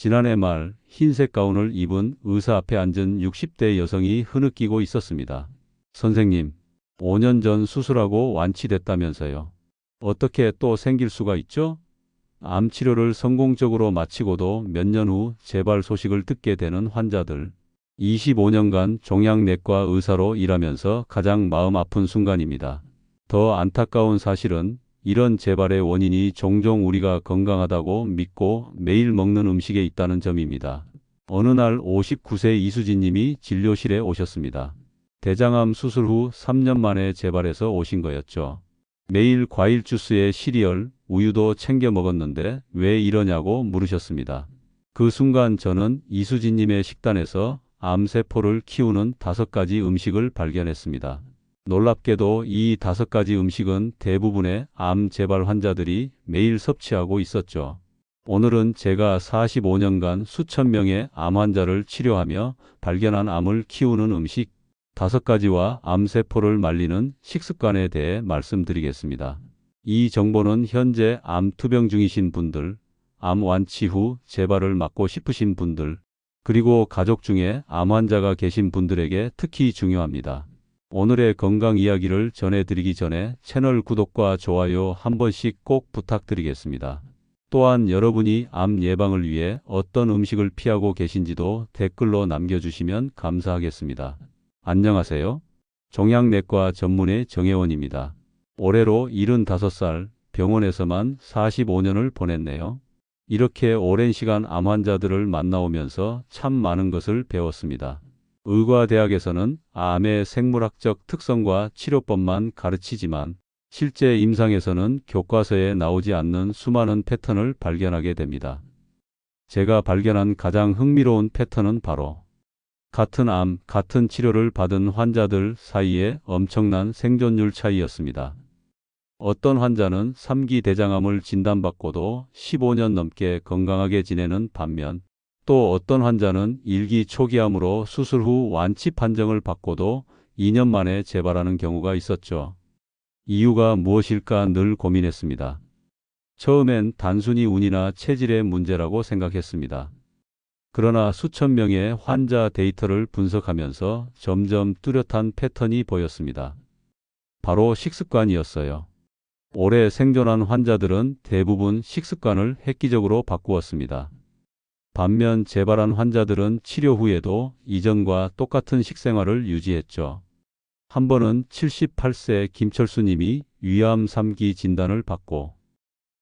지난해 말 흰색 가운을 입은 의사 앞에 앉은 60대 여성이 흐느끼고 있었습니다. 선생님, 5년 전 수술하고 완치됐다면서요. 어떻게 또 생길 수가 있죠? 암 치료를 성공적으로 마치고도 몇 년 후 재발 소식을 듣게 되는 환자들. 25년간 종양내과 의사로 일하면서 가장 마음 아픈 순간입니다. 더 안타까운 사실은 이런 재발의 원인이 종종 우리가 건강하다고 믿고 매일 먹는 음식에 있다는 점입니다. 어느 날 59세 이수진 님이 진료실에 오셨습니다. 대장암 수술 후 3년 만에 재발해서 오신 거였죠. 매일 과일 주스에 시리얼, 우유도 챙겨 먹었는데 왜 이러냐고 물으셨습니다. 그 순간 저는 이수진님의 식단에서 암세포를 키우는 다섯 가지 음식을 발견했습니다. 놀랍게도 이 다섯 가지 음식은 대부분의 암 재발 환자들이 매일 섭취하고 있었죠. 오늘은 제가 45년간 수천 명의 암 환자를 치료하며 발견한 암을 키우는 음식 다섯 가지와 암세포를 말리는 식습관에 대해 말씀드리겠습니다. 이 정보는 현재 암 투병 중이신 분들, 암 완치 후 재발을 막고 싶으신 분들, 그리고 가족 중에 암 환자가 계신 분들에게 특히 중요합니다. 오늘의 건강 이야기를 전해드리기 전에 채널 구독과 좋아요 한 번씩 꼭 부탁드리겠습니다. 또한 여러분이 암 예방을 위해 어떤 음식을 피하고 계신지도 댓글로 남겨주시면 감사하겠습니다. 안녕하세요. 종양내과 전문의 정혜원입니다. 올해로 75살 병원에서만 45년을 보냈네요. 이렇게 오랜 시간 암 환자들을 만나오면서 참 많은 것을 배웠습니다. 의과대학에서는 암의 생물학적 특성과 치료법만 가르치지만 실제 임상에서는 교과서에 나오지 않는 수많은 패턴을 발견하게 됩니다. 제가 발견한 가장 흥미로운 패턴은 바로 같은 암, 같은 치료를 받은 환자들 사이에 엄청난 생존율 차이였습니다. 어떤 환자는 3기 대장암을 진단받고도 15년 넘게 건강하게 지내는 반면 또 어떤 환자는 1기 초기암으로 수술 후 완치 판정을 받고도 2년 만에 재발하는 경우가 있었죠. 이유가 무엇일까 늘 고민했습니다. 처음엔 단순히 운이나 체질의 문제라고 생각했습니다. 그러나 수천 명의 환자 데이터를 분석하면서 점점 뚜렷한 패턴이 보였습니다. 바로 식습관이었어요. 오래 생존한 환자들은 대부분 식습관을 획기적으로 바꾸었습니다. 반면 재발한 환자들은 치료 후에도 이전과 똑같은 식생활을 유지했죠. 한 번은 78세 김철수 님이 위암 3기 진단을 받고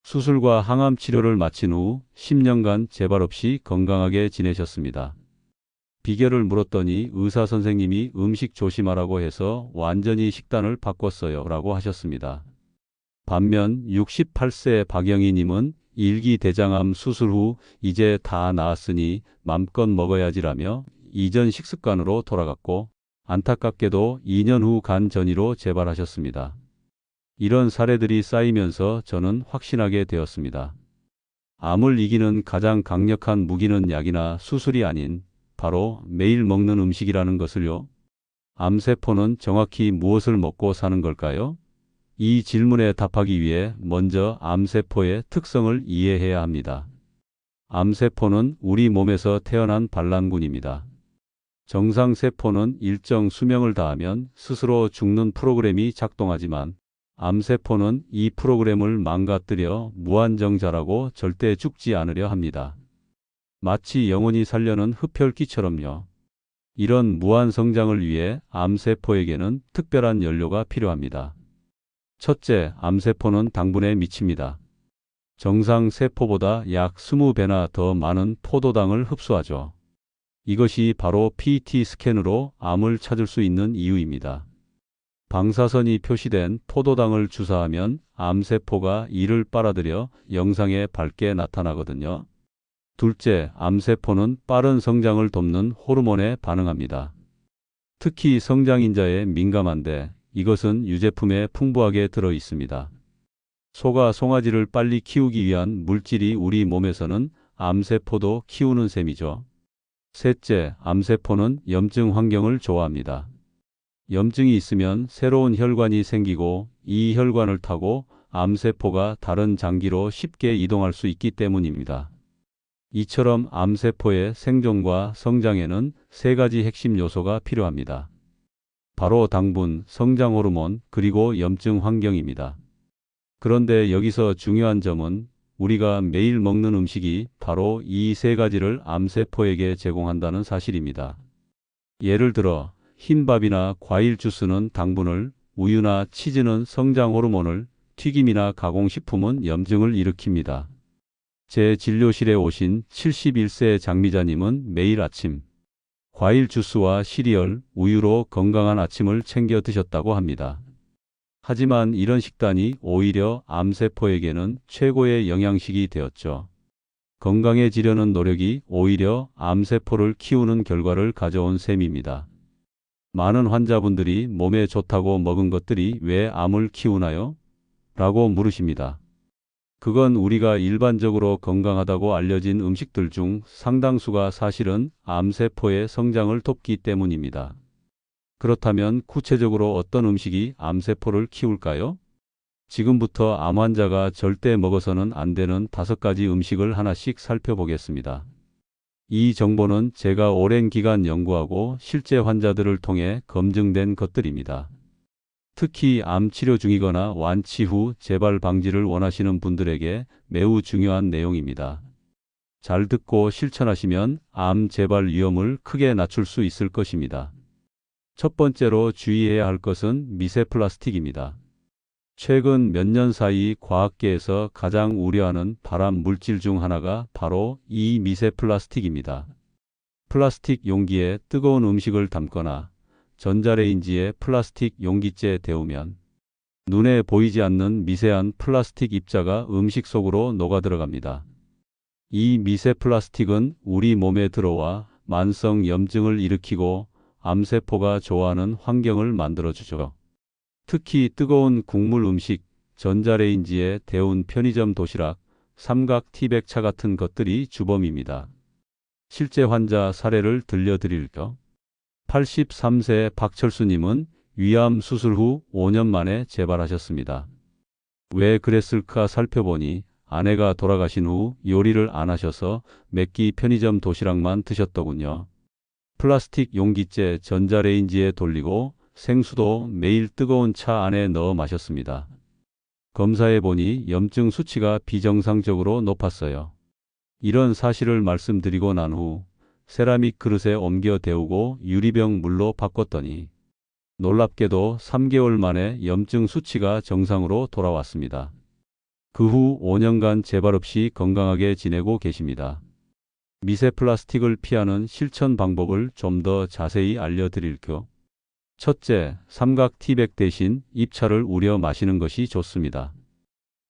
수술과 항암 치료를 마친 후 10년간 재발 없이 건강하게 지내셨습니다. 비결을 물었더니 의사 선생님이 음식 조심하라고 해서 완전히 식단을 바꿨어요 라고 하셨습니다. 반면 68세 박영희 님은 일기 대장암 수술 후 이제 다 나았으니 맘껏 먹어야지라며 이전 식습관으로 돌아갔고 안타깝게도 2년 후 간 전이로 재발하셨습니다. 이런 사례들이 쌓이면서 저는 확신하게 되었습니다. 암을 이기는 가장 강력한 무기는 약이나 수술이 아닌 바로 매일 먹는 음식이라는 것을요. 암세포는 정확히 무엇을 먹고 사는 걸까요? 이 질문에 답하기 위해 먼저 암세포의 특성을 이해해야 합니다. 암세포는 우리 몸에서 태어난 반란군입니다. 정상세포는 일정 수명을 다하면 스스로 죽는 프로그램이 작동하지만 암세포는 이 프로그램을 망가뜨려 무한정자라고 절대 죽지 않으려 합니다. 마치 영원히 살려는 흡혈귀처럼요. 이런 무한 성장을 위해 암세포에게는 특별한 연료가 필요합니다. 첫째, 암세포는 당분에 미칩니다. 정상 세포보다 약 20배나 더 많은 포도당을 흡수하죠. 이것이 바로 PET 스캔으로 암을 찾을 수 있는 이유입니다. 방사선이 표시된 포도당을 주사하면 암세포가 이를 빨아들여 영상에 밝게 나타나거든요. 둘째, 암세포는 빠른 성장을 돕는 호르몬에 반응합니다. 특히 성장인자에 민감한데 이것은 유제품에 풍부하게 들어 있습니다. 소가 송아지를 빨리 키우기 위한 물질이 우리 몸에서는 암세포도 키우는 셈이죠. 셋째, 암세포는 염증 환경을 좋아합니다. 염증이 있으면 새로운 혈관이 생기고 이 혈관을 타고 암세포가 다른 장기로 쉽게 이동할 수 있기 때문입니다. 이처럼 암세포의 생존과 성장에는 세 가지 핵심 요소가 필요합니다. 바로 당분, 성장 호르몬, 그리고 염증 환경입니다. 그런데 여기서 중요한 점은 우리가 매일 먹는 음식이 바로 이 세 가지를 암세포에게 제공한다는 사실입니다. 예를 들어 흰밥이나 과일 주스는 당분을, 우유나 치즈는 성장 호르몬을, 튀김이나 가공식품은 염증을 일으킵니다. 제 진료실에 오신 71세 장미자님은 매일 아침 과일 주스와 시리얼, 우유로 건강한 아침을 챙겨 드셨다고 합니다. 하지만 이런 식단이 오히려 암세포에게는 최고의 영양식이 되었죠. 건강해지려는 노력이 오히려 암세포를 키우는 결과를 가져온 셈입니다. 많은 환자분들이 몸에 좋다고 먹은 것들이 왜 암을 키우나요? 라고 물으십니다. 그건 우리가 일반적으로 건강하다고 알려진 음식들 중 상당수가 사실은 암세포의 성장을 돕기 때문입니다. 그렇다면 구체적으로 어떤 음식이 암세포를 키울까요? 지금부터 암 환자가 절대 먹어서는 안 되는 다섯 가지 음식을 하나씩 살펴보겠습니다. 이 정보는 제가 오랜 기간 연구하고 실제 환자들을 통해 검증된 것들입니다. 특히 암 치료 중이거나 완치 후 재발 방지를 원하시는 분들에게 매우 중요한 내용입니다. 잘 듣고 실천하시면 암 재발 위험을 크게 낮출 수 있을 것입니다. 첫 번째로 주의해야 할 것은 미세 플라스틱입니다. 최근 몇 년 사이 과학계에서 가장 우려하는 발암 물질 중 하나가 바로 이 미세 플라스틱입니다. 플라스틱 용기에 뜨거운 음식을 담거나 전자레인지에 플라스틱 용기째 데우면 눈에 보이지 않는 미세한 플라스틱 입자가 음식 속으로 녹아 들어갑니다. 이 미세 플라스틱은 우리 몸에 들어와 만성 염증을 일으키고 암세포가 좋아하는 환경을 만들어주죠. 특히 뜨거운 국물 음식, 전자레인지에 데운 편의점 도시락, 삼각 티백차 같은 것들이 주범입니다. 실제 환자 사례를 들려드릴까? 83세 박철수님은 위암 수술 후 5년 만에 재발하셨습니다. 왜 그랬을까 살펴보니 아내가 돌아가신 후 요리를 안 하셔서 맵기 편의점 도시락만 드셨더군요. 플라스틱 용기째 전자레인지에 돌리고 생수도 매일 뜨거운 차 안에 넣어 마셨습니다. 검사해 보니 염증 수치가 비정상적으로 높았어요. 이런 사실을 말씀드리고 난 후 세라믹 그릇에 옮겨 데우고 유리병 물로 바꿨더니 놀랍게도 3개월 만에 염증 수치가 정상으로 돌아왔습니다. 그 후 5년간 재발 없이 건강하게 지내고 계십니다. 미세 플라스틱을 피하는 실천 방법을 좀 더 자세히 알려드릴게요. 첫째, 삼각 티백 대신 입차를 우려 마시는 것이 좋습니다.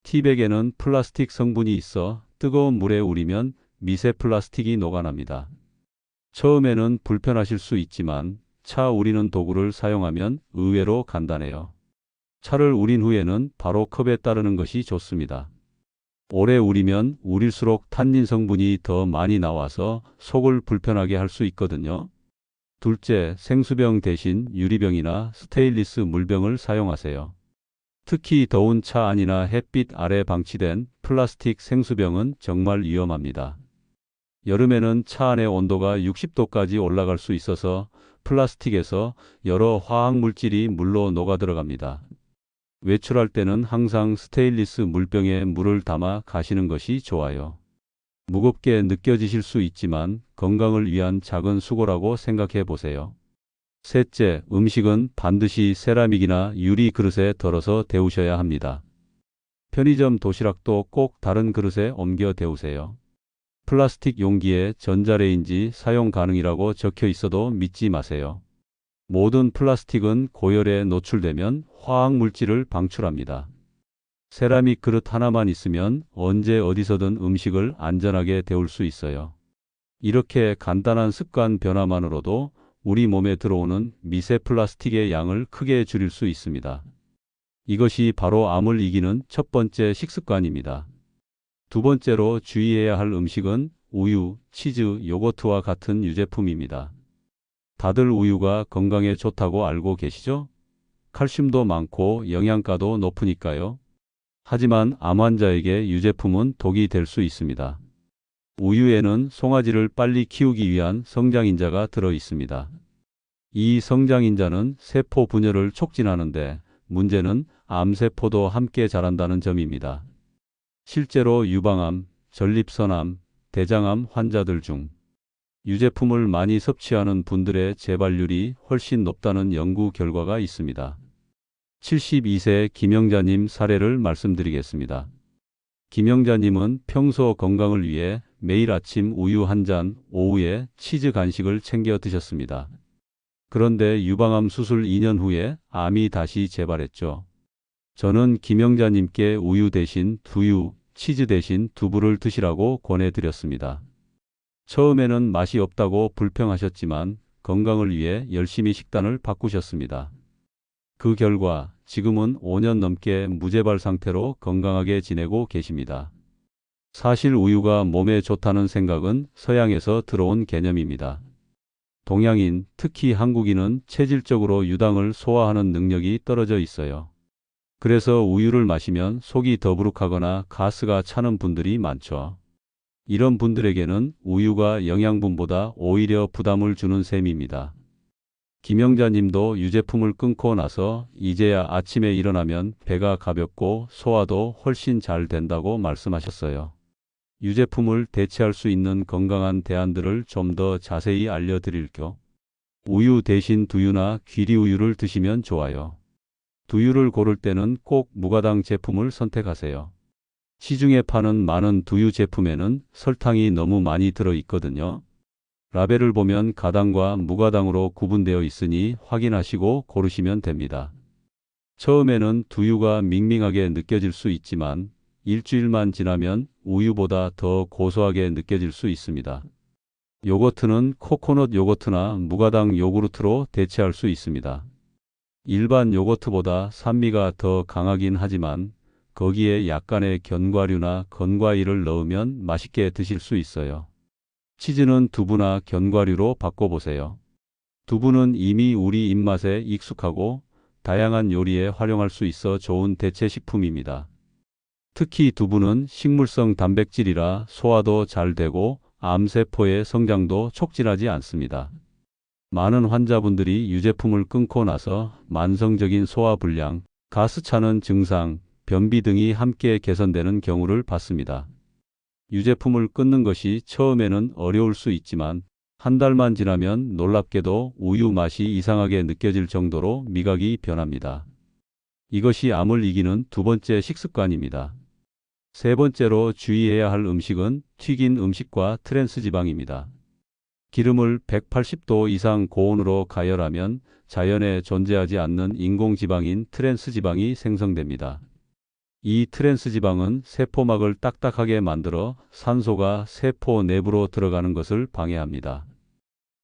티백에는 플라스틱 성분이 있어 뜨거운 물에 우리면 미세 플라스틱이 녹아납니다. 처음에는 불편하실 수 있지만 차 우리는 도구를 사용하면 의외로 간단해요. 차를 우린 후에는 바로 컵에 따르는 것이 좋습니다. 오래 우리면 우릴수록 탄닌 성분이 더 많이 나와서 속을 불편하게 할 수 있거든요. 둘째, 생수병 대신 유리병이나 스테인리스 물병을 사용하세요. 특히 더운 차 안이나 햇빛 아래 방치된 플라스틱 생수병은 정말 위험합니다. 여름에는 차 안의 온도가 60도까지 올라갈 수 있어서 플라스틱에서 여러 화학 물질이 물로 녹아 들어갑니다. 외출할 때는 항상 스테인리스 물병에 물을 담아 가시는 것이 좋아요. 무겁게 느껴지실 수 있지만 건강을 위한 작은 수고라고 생각해 보세요. 셋째, 음식은 반드시 세라믹이나 유리 그릇에 덜어서 데우셔야 합니다. 편의점 도시락도 꼭 다른 그릇에 옮겨 데우세요. 플라스틱 용기에 전자레인지 사용 가능이라고 적혀 있어도 믿지 마세요. 모든 플라스틱은 고열에 노출되면 화학 물질을 방출합니다. 세라믹 그릇 하나만 있으면 언제 어디서든 음식을 안전하게 데울 수 있어요. 이렇게 간단한 습관 변화만으로도 우리 몸에 들어오는 미세 플라스틱의 양을 크게 줄일 수 있습니다. 이것이 바로 암을 이기는 첫 번째 식습관입니다. 두 번째로 주의해야 할 음식은 우유, 치즈, 요거트와 같은 유제품입니다. 다들 우유가 건강에 좋다고 알고 계시죠? 칼슘도 많고 영양가도 높으니까요. 하지만 암 환자에게 유제품은 독이 될 수 있습니다. 우유에는 송아지를 빨리 키우기 위한 성장인자가 들어 있습니다. 이 성장인자는 세포 분열을 촉진하는데 문제는 암세포도 함께 자란다는 점입니다. 실제로 유방암, 전립선암, 대장암 환자들 중 유제품을 많이 섭취하는 분들의 재발률이 훨씬 높다는 연구 결과가 있습니다. 72세 김영자님 사례를 말씀드리겠습니다. 김영자님은 평소 건강을 위해 매일 아침 우유 한 잔, 오후에 치즈 간식을 챙겨 드셨습니다. 그런데 유방암 수술 2년 후에 암이 다시 재발했죠. 저는 김영자님께 우유 대신 두유, 치즈 대신 두부를 드시라고 권해드렸습니다. 처음에는 맛이 없다고 불평하셨지만 건강을 위해 열심히 식단을 바꾸셨습니다. 그 결과 지금은 5년 넘게 무재발 상태로 건강하게 지내고 계십니다. 사실 우유가 몸에 좋다는 생각은 서양에서 들어온 개념입니다. 동양인, 특히 한국인은 체질적으로 유당을 소화하는 능력이 떨어져 있어요. 그래서 우유를 마시면 속이 더부룩하거나 가스가 차는 분들이 많죠. 이런 분들에게는 우유가 영양분보다 오히려 부담을 주는 셈입니다. 김영자님도 유제품을 끊고 나서 이제야 아침에 일어나면 배가 가볍고 소화도 훨씬 잘 된다고 말씀하셨어요. 유제품을 대체할 수 있는 건강한 대안들을 좀 더 자세히 알려드릴게요. 우유 대신 두유나 귀리우유를 드시면 좋아요. 두유를 고를 때는 꼭 무가당 제품을 선택하세요. 시중에 파는 많은 두유 제품에는 설탕이 너무 많이 들어 있거든요. 라벨을 보면 가당과 무가당으로 구분되어 있으니 확인하시고 고르시면 됩니다. 처음에는 두유가 밍밍하게 느껴질 수 있지만 일주일만 지나면 우유보다 더 고소하게 느껴질 수 있습니다. 요거트는 코코넛 요거트나 무가당 요구르트로 대체할 수 있습니다. 일반 요거트보다 산미가 더 강하긴 하지만 거기에 약간의 견과류나 건과일을 넣으면 맛있게 드실 수 있어요. 치즈는 두부나 견과류로 바꿔보세요. 두부는 이미 우리 입맛에 익숙하고 다양한 요리에 활용할 수 있어 좋은 대체 식품입니다. 특히 두부는 식물성 단백질이라 소화도 잘 되고 암세포의 성장도 촉진하지 않습니다. 많은 환자분들이 유제품을 끊고 나서 만성적인 소화불량, 가스 차는 증상, 변비 등이 함께 개선되는 경우를 봤습니다. 유제품을 끊는 것이 처음에는 어려울 수 있지만 한 달만 지나면 놀랍게도 우유 맛이 이상하게 느껴질 정도로 미각이 변합니다. 이것이 암을 이기는 두 번째 식습관입니다. 세 번째로 주의해야 할 음식은 튀긴 음식과 트랜스 지방입니다. 기름을 180도 이상 고온으로 가열하면 자연에 존재하지 않는 인공 지방인 트랜스 지방이 생성됩니다. 이 트랜스 지방은 세포막을 딱딱하게 만들어 산소가 세포 내부로 들어가는 것을 방해합니다.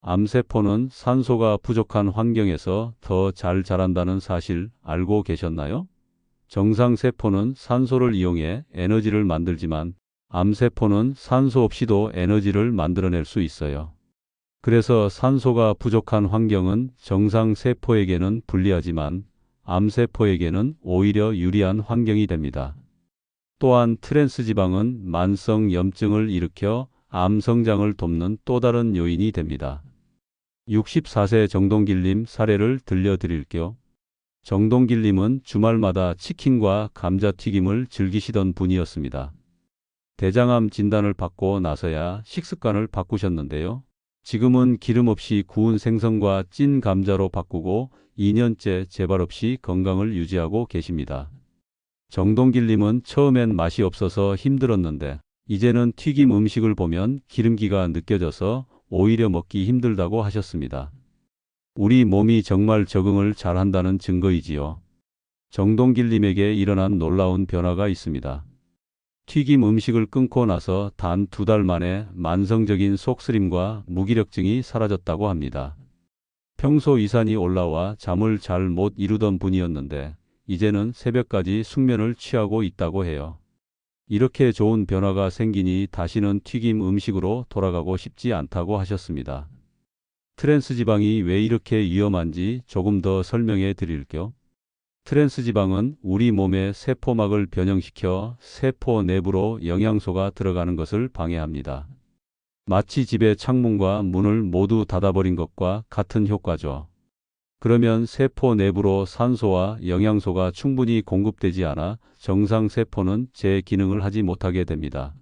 암세포는 산소가 부족한 환경에서 더 잘 자란다는 사실 알고 계셨나요? 정상 세포는 산소를 이용해 에너지를 만들지만 암세포는 산소 없이도 에너지를 만들어낼 수 있어요. 그래서 산소가 부족한 환경은 정상 세포에게는 불리하지만 암세포에게는 오히려 유리한 환경이 됩니다. 또한 트랜스 지방은 만성 염증을 일으켜 암 성장을 돕는 또 다른 요인이 됩니다. 64세 정동길님 사례를 들려드릴게요. 정동길님은 주말마다 치킨과 감자튀김을 즐기시던 분이었습니다. 대장암 진단을 받고 나서야 식습관을 바꾸셨는데요. 지금은 기름 없이 구운 생선과 찐 감자로 바꾸고 2년째 재발 없이 건강을 유지하고 계십니다. 정동길님은 처음엔 맛이 없어서 힘들었는데 이제는 튀김 음식을 보면 기름기가 느껴져서 오히려 먹기 힘들다고 하셨습니다. 우리 몸이 정말 적응을 잘한다는 증거이지요. 정동길님에게 일어난 놀라운 변화가 있습니다. 튀김 음식을 끊고 나서 단 두 달 만에 만성적인 속쓰림과 무기력증이 사라졌다고 합니다. 평소 이산이 올라와 잠을 잘 못 이루던 분이었는데 이제는 새벽까지 숙면을 취하고 있다고 해요. 이렇게 좋은 변화가 생기니 다시는 튀김 음식으로 돌아가고 싶지 않다고 하셨습니다. 트랜스 지방이 왜 이렇게 위험한지 조금 더 설명해 드릴게요. 트랜스 지방은 우리 몸의 세포막을 변형시켜 세포 내부로 영양소가 들어가는 것을 방해합니다. 마치 집의 창문과 문을 모두 닫아버린 것과 같은 효과죠. 그러면 세포 내부로 산소와 영양소가 충분히 공급되지 않아 정상 세포는 제 기능을 하지 못하게 됩니다.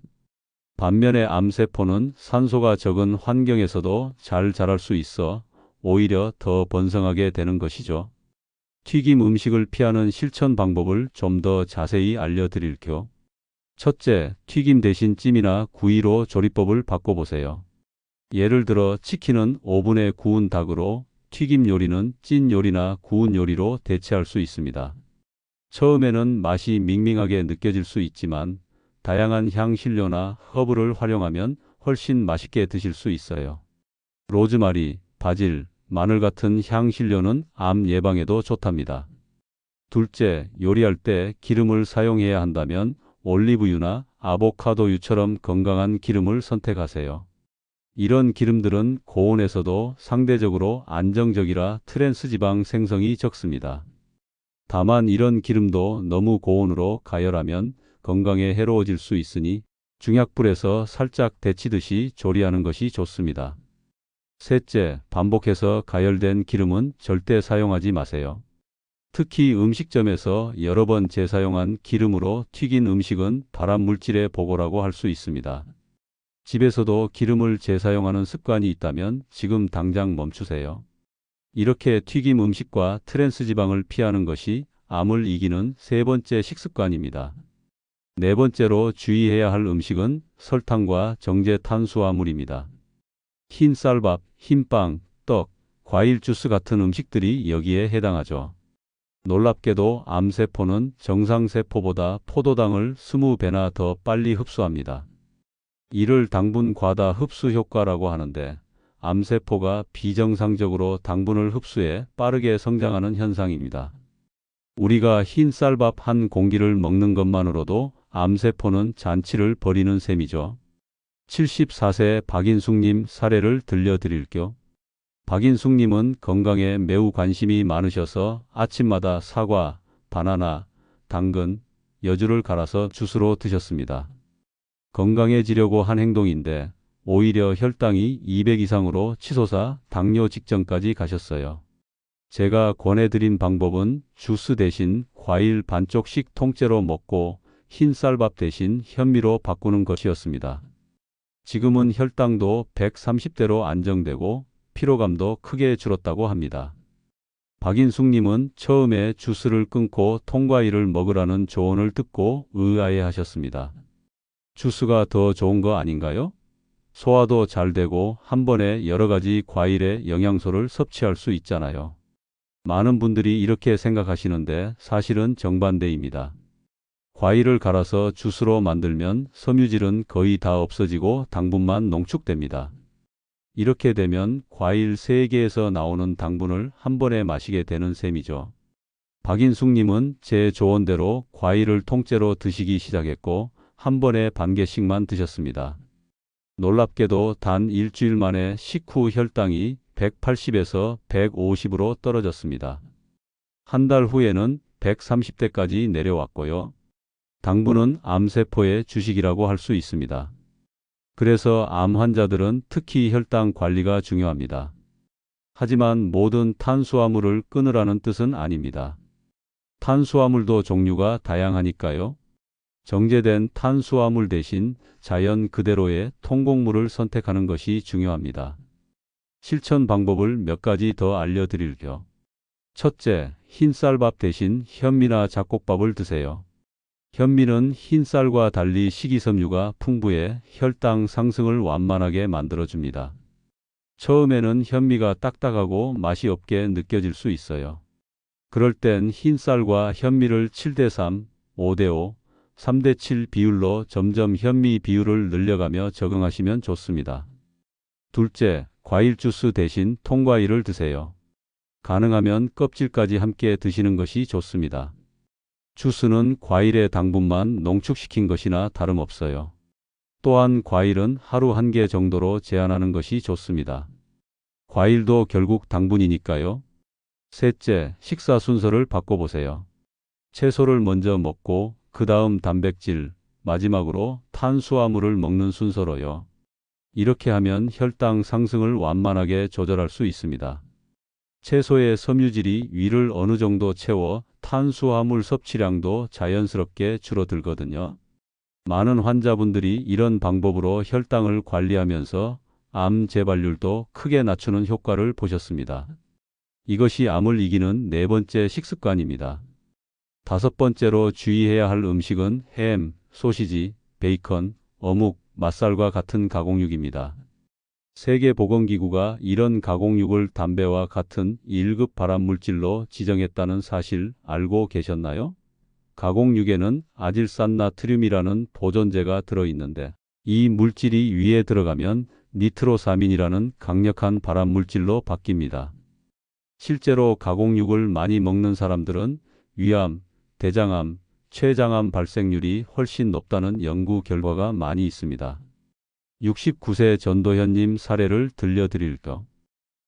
반면에 암세포는 산소가 적은 환경에서도 잘 자랄 수 있어 오히려 더 번성하게 되는 것이죠. 튀김 음식을 피하는 실천 방법을 좀 더 자세히 알려드릴게요. 첫째, 튀김 대신 찜이나 구이로 조리법을 바꿔보세요. 예를 들어 치킨은 오븐에 구운 닭으로 튀김 요리는 찐 요리나 구운 요리로 대체할 수 있습니다. 처음에는 맛이 밍밍하게 느껴질 수 있지만 다양한 향신료나 허브를 활용하면 훨씬 맛있게 드실 수 있어요. 로즈마리, 바질, 마늘 같은 향신료는 암 예방에도 좋답니다. 둘째, 요리할 때 기름을 사용해야 한다면 올리브유나 아보카도유처럼 건강한 기름을 선택하세요. 이런 기름들은 고온에서도 상대적으로 안정적이라 트랜스 지방 생성이 적습니다. 다만 이런 기름도 너무 고온으로 가열하면 건강에 해로워질 수 있으니 중약불에서 살짝 데치듯이 조리하는 것이 좋습니다. 셋째, 반복해서 가열된 기름은 절대 사용하지 마세요. 특히 음식점에서 여러 번 재사용한 기름으로 튀긴 음식은 발암 물질의 보고라고 할 수 있습니다. 집에서도 기름을 재사용하는 습관이 있다면 지금 당장 멈추세요. 이렇게 튀김 음식과 트랜스 지방을 피하는 것이 암을 이기는 세 번째 식습관입니다. 네 번째로 주의해야 할 음식은 설탕과 정제 탄수화물입니다. 흰 쌀밥, 흰빵, 떡, 과일 주스 같은 음식들이 여기에 해당하죠. 놀랍게도 암세포는 정상세포보다 포도당을 20배나 더 빨리 흡수합니다. 이를 당분 과다 흡수 효과라고 하는데 암세포가 비정상적으로 당분을 흡수해 빠르게 성장하는 현상입니다. 우리가 흰 쌀밥 한 공기를 먹는 것만으로도 암세포는 잔치를 벌이는 셈이죠. 74세 박인숙님 사례를 들려드릴게요. 박인숙님은 건강에 매우 관심이 많으셔서 아침마다 사과, 바나나, 당근, 여주를 갈아서 주스로 드셨습니다. 건강해지려고 한 행동인데 오히려 혈당이 200 이상으로 치솟아 당뇨 직전까지 가셨어요. 제가 권해드린 방법은 주스 대신 과일 반쪽씩 통째로 먹고 흰 쌀밥 대신 현미로 바꾸는 것이었습니다. 지금은 혈당도 130대로 안정되고 피로감도 크게 줄었다고 합니다. 박인숙님은 처음에 주스를 끊고 통과일을 먹으라는 조언을 듣고 의아해 하셨습니다. 주스가 더 좋은 거 아닌가요? 소화도 잘 되고 한 번에 여러 가지 과일의 영양소를 섭취할 수 있잖아요. 많은 분들이 이렇게 생각하시는데 사실은 정반대입니다. 과일을 갈아서 주스로 만들면 섬유질은 거의 다 없어지고 당분만 농축됩니다. 이렇게 되면 과일 3개에서 나오는 당분을 한 번에 마시게 되는 셈이죠. 박인숙님은 제 조언대로 과일을 통째로 드시기 시작했고 한 번에 반 개씩만 드셨습니다. 놀랍게도 단 일주일 만에 식후 혈당이 180에서 150으로 떨어졌습니다. 한 달 후에는 130대까지 내려왔고요. 당분은 암세포의 주식이라고 할 수 있습니다. 그래서 암 환자들은 특히 혈당 관리가 중요합니다. 하지만 모든 탄수화물을 끊으라는 뜻은 아닙니다. 탄수화물도 종류가 다양하니까요. 정제된 탄수화물 대신 자연 그대로의 통곡물을 선택하는 것이 중요합니다. 실천 방법을 몇 가지 더 알려드릴게요. 첫째, 흰쌀밥 대신 현미나 잡곡밥을 드세요. 현미는 흰쌀과 달리 식이섬유가 풍부해 혈당 상승을 완만하게 만들어줍니다. 처음에는 현미가 딱딱하고 맛이 없게 느껴질 수 있어요. 그럴 땐 흰쌀과 현미를 7대3, 5대5, 3대7 비율로 점점 현미 비율을 늘려가며 적응하시면 좋습니다. 둘째, 과일 주스 대신 통과일을 드세요. 가능하면 껍질까지 함께 드시는 것이 좋습니다. 주스는 과일의 당분만 농축시킨 것이나 다름없어요. 또한 과일은 하루 한 개 정도로 제한하는 것이 좋습니다. 과일도 결국 당분이니까요. 셋째, 식사 순서를 바꿔보세요. 채소를 먼저 먹고 그 다음 단백질, 마지막으로 탄수화물을 먹는 순서로요. 이렇게 하면 혈당 상승을 완만하게 조절할 수 있습니다. 채소의 섬유질이 위를 어느 정도 채워 탄수화물 섭취량도 자연스럽게 줄어들거든요. 많은 환자분들이 이런 방법으로 혈당을 관리하면서 암 재발률도 크게 낮추는 효과를 보셨습니다. 이것이 암을 이기는 네 번째 식습관입니다. 다섯 번째로 주의해야 할 음식은 햄, 소시지, 베이컨, 어묵, 맛살과 같은 가공육입니다. 세계보건기구가 이런 가공육을 담배와 같은 1급 발암물질로 지정했다는 사실 알고 계셨나요? 가공육에는 아질산나트륨이라는 보존제가 들어있는데 이 물질이 위에 들어가면 니트로사민이라는 강력한 발암물질로 바뀝니다. 실제로 가공육을 많이 먹는 사람들은 위암, 대장암, 췌장암 발생률이 훨씬 높다는 연구 결과가 많이 있습니다. 69세 전도현님 사례를 들려드릴까?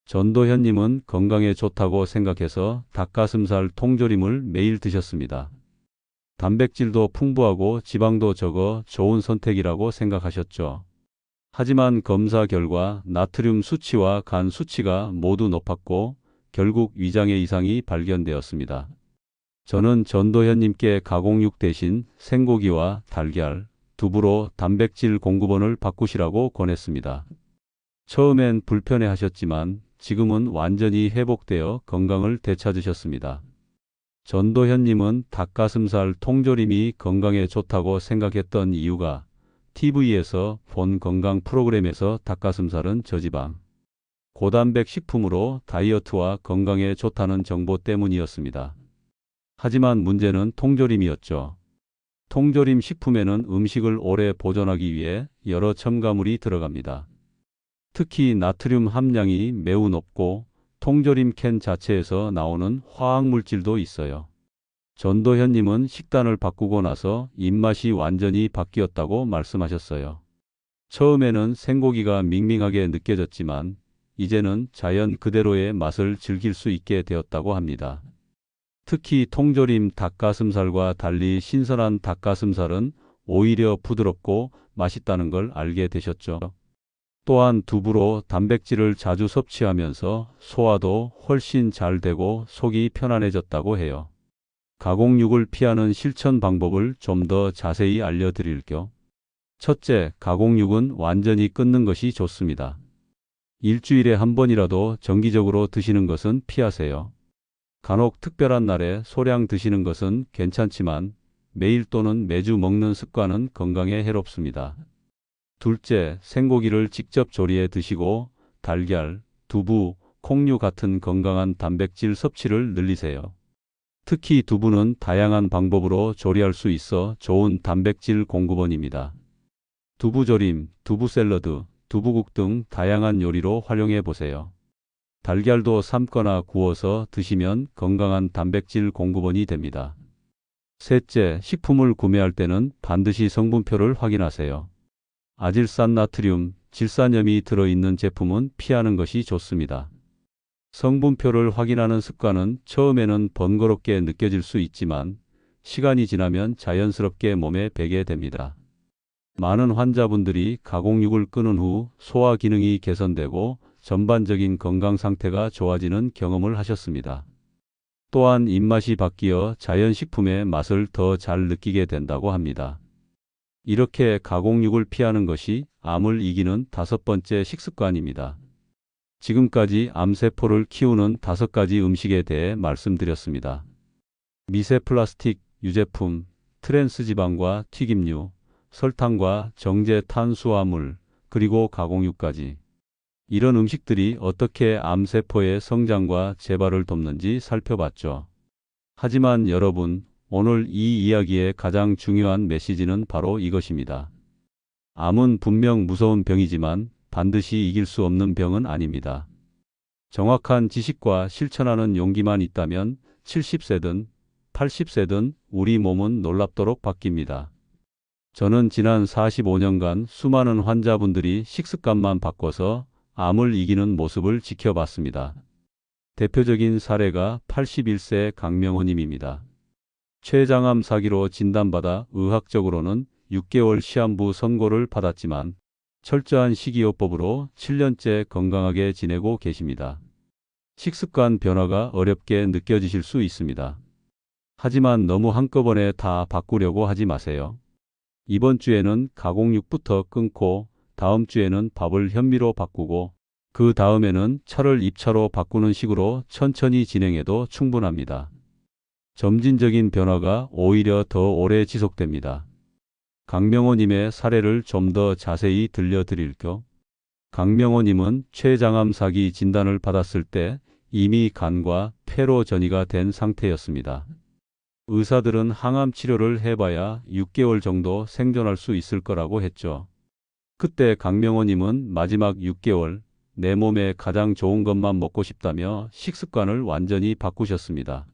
전도현님은 건강에 좋다고 생각해서 닭가슴살 통조림을 매일 드셨습니다. 단백질도 풍부하고 지방도 적어 좋은 선택이라고 생각하셨죠. 하지만 검사 결과 나트륨 수치와 간 수치가 모두 높았고 결국 위장에 이상이 발견되었습니다. 저는 전도현님께 가공육 대신 생고기와 달걀, 두부로 단백질 공급원을 바꾸시라고 권했습니다. 처음엔 불편해 하셨지만 지금은 완전히 회복되어 건강을 되찾으셨습니다. 전도현님은 닭가슴살 통조림이 건강에 좋다고 생각했던 이유가 TV에서 본 건강 프로그램에서 닭가슴살은 저지방, 고단백 식품으로 다이어트와 건강에 좋다는 정보 때문이었습니다. 하지만 문제는 통조림이었죠. 통조림 식품에는 음식을 오래 보존하기 위해 여러 첨가물이 들어갑니다. 특히 나트륨 함량이 매우 높고 통조림 캔 자체에서 나오는 화학 물질도 있어요. 전도현님은 식단을 바꾸고 나서 입맛이 완전히 바뀌었다고 말씀하셨어요. 처음에는 생고기가 밍밍하게 느껴졌지만 이제는 자연 그대로의 맛을 즐길 수 있게 되었다고 합니다. 특히 통조림 닭가슴살과 달리 신선한 닭가슴살은 오히려 부드럽고 맛있다는 걸 알게 되셨죠. 또한 두부로 단백질을 자주 섭취하면서 소화도 훨씬 잘 되고 속이 편안해졌다고 해요. 가공육을 피하는 실천 방법을 좀 더 자세히 알려드릴게요. 첫째, 가공육은 완전히 끊는 것이 좋습니다. 일주일에 한 번이라도 정기적으로 드시는 것은 피하세요. 간혹 특별한 날에 소량 드시는 것은 괜찮지만 매일 또는 매주 먹는 습관은 건강에 해롭습니다. 둘째, 생고기를 직접 조리해 드시고 달걀, 두부, 콩류 같은 건강한 단백질 섭취를 늘리세요. 특히 두부는 다양한 방법으로 조리할 수 있어 좋은 단백질 공급원입니다. 두부조림, 두부샐러드, 두부국 등 다양한 요리로 활용해 보세요. 달걀도 삶거나 구워서 드시면 건강한 단백질 공급원이 됩니다. 셋째, 식품을 구매할 때는 반드시 성분표를 확인하세요. 아질산 나트륨, 질산염이 들어있는 제품은 피하는 것이 좋습니다. 성분표를 확인하는 습관은 처음에는 번거롭게 느껴질 수 있지만 시간이 지나면 자연스럽게 몸에 배게 됩니다. 많은 환자분들이 가공육을 끊은 후 소화 기능이 개선되고 전반적인 건강 상태가 좋아지는 경험을 하셨습니다. 또한 입맛이 바뀌어 자연식품의 맛을 더 잘 느끼게 된다고 합니다. 이렇게 가공육을 피하는 것이 암을 이기는 다섯 번째 식습관입니다. 지금까지 암세포를 키우는 다섯 가지 음식에 대해 말씀드렸습니다. 미세 플라스틱, 유제품, 트랜스 지방과 튀김류, 설탕과 정제 탄수화물, 그리고 가공육까지. 이런 음식들이 어떻게 암세포의 성장과 재발을 돕는지 살펴봤죠. 하지만 여러분, 오늘 이 이야기의 가장 중요한 메시지는 바로 이것입니다. 암은 분명 무서운 병이지만 반드시 이길 수 없는 병은 아닙니다. 정확한 지식과 실천하는 용기만 있다면 70세든 80세든 우리 몸은 놀랍도록 바뀝니다. 저는 지난 45년간 수많은 환자분들이 식습관만 바꿔서 암을 이기는 모습을 지켜봤습니다. 대표적인 사례가 81세 강명호님입니다. 췌장암 사기로 진단받아 의학적으로는 6개월 시한부 선고를 받았지만 철저한 식이요법으로 7년째 건강하게 지내고 계십니다. 식습관 변화가 어렵게 느껴지실 수 있습니다. 하지만 너무 한꺼번에 다 바꾸려고 하지 마세요. 이번 주에는 가공육부터 끊고 다음 주에는 밥을 현미로 바꾸고 그 다음에는 차를 잎차로 바꾸는 식으로 천천히 진행해도 충분합니다. 점진적인 변화가 오히려 더 오래 지속됩니다. 강명호님의 사례를 좀 더 자세히 들려드릴게요. 강명호님은 췌장암 사기 진단을 받았을 때 이미 간과 폐로 전이가 된 상태였습니다. 의사들은 항암 치료를 해봐야 6개월 정도 생존할 수 있을 거라고 했죠. 그때 강명호님은 마지막 6개월 내 몸에 가장 좋은 것만 먹고 싶다며 식습관을 완전히 바꾸셨습니다.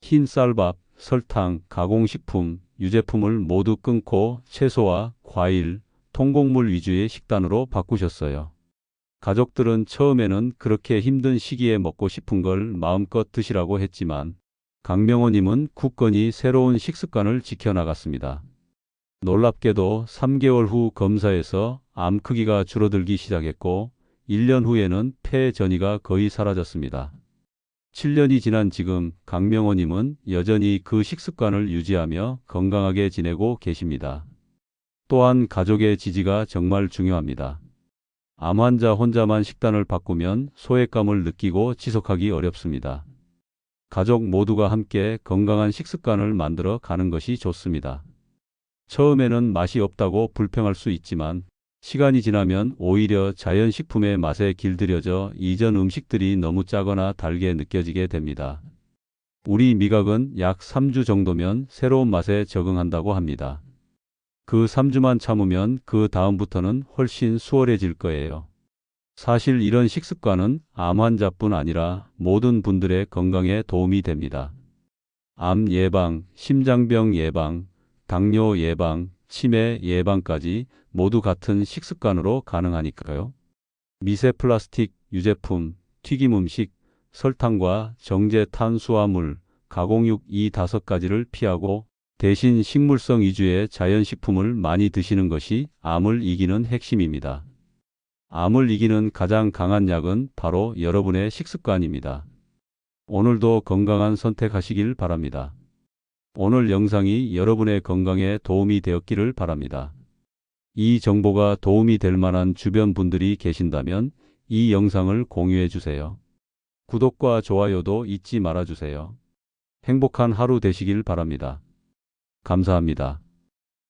흰 쌀밥, 설탕, 가공식품, 유제품을 모두 끊고 채소와 과일, 통곡물 위주의 식단으로 바꾸셨어요. 가족들은 처음에는 그렇게 힘든 시기에 먹고 싶은 걸 마음껏 드시라고 했지만 강명호님은 굳건히 새로운 식습관을 지켜나갔습니다. 놀랍게도 3개월 후 검사에서 암 크기가 줄어들기 시작했고 1년 후에는 폐 전이가 거의 사라졌습니다. 7년이 지난 지금 강명호님은 여전히 그 식습관을 유지하며 건강하게 지내고 계십니다. 또한 가족의 지지가 정말 중요합니다. 암 환자 혼자만 식단을 바꾸면 소외감을 느끼고 지속하기 어렵습니다. 가족 모두가 함께 건강한 식습관을 만들어 가는 것이 좋습니다. 처음에는 맛이 없다고 불평할 수 있지만 시간이 지나면 오히려 자연식품의 맛에 길들여져 이전 음식들이 너무 짜거나 달게 느껴지게 됩니다. 우리 미각은 약 3주 정도면 새로운 맛에 적응한다고 합니다. 그 3주만 참으면 그 다음부터는 훨씬 수월해질 거예요. 사실 이런 식습관은 암 환자뿐 아니라 모든 분들의 건강에 도움이 됩니다. 암 예방, 심장병 예방, 당뇨 예방, 치매 예방까지 모두 같은 식습관으로 가능하니까요. 미세 플라스틱, 유제품, 튀김 음식, 설탕과 정제 탄수화물, 가공육 이 다섯 가지를 피하고 대신 식물성 위주의 자연식품을 많이 드시는 것이 암을 이기는 핵심입니다. 암을 이기는 가장 강한 약은 바로 여러분의 식습관입니다. 오늘도 건강한 선택하시길 바랍니다. 오늘 영상이 여러분의 건강에 도움이 되었기를 바랍니다. 이 정보가 도움이 될 만한 주변 분들이 계신다면 이 영상을 공유해 주세요. 구독과 좋아요도 잊지 말아 주세요. 행복한 하루 되시길 바랍니다. 감사합니다.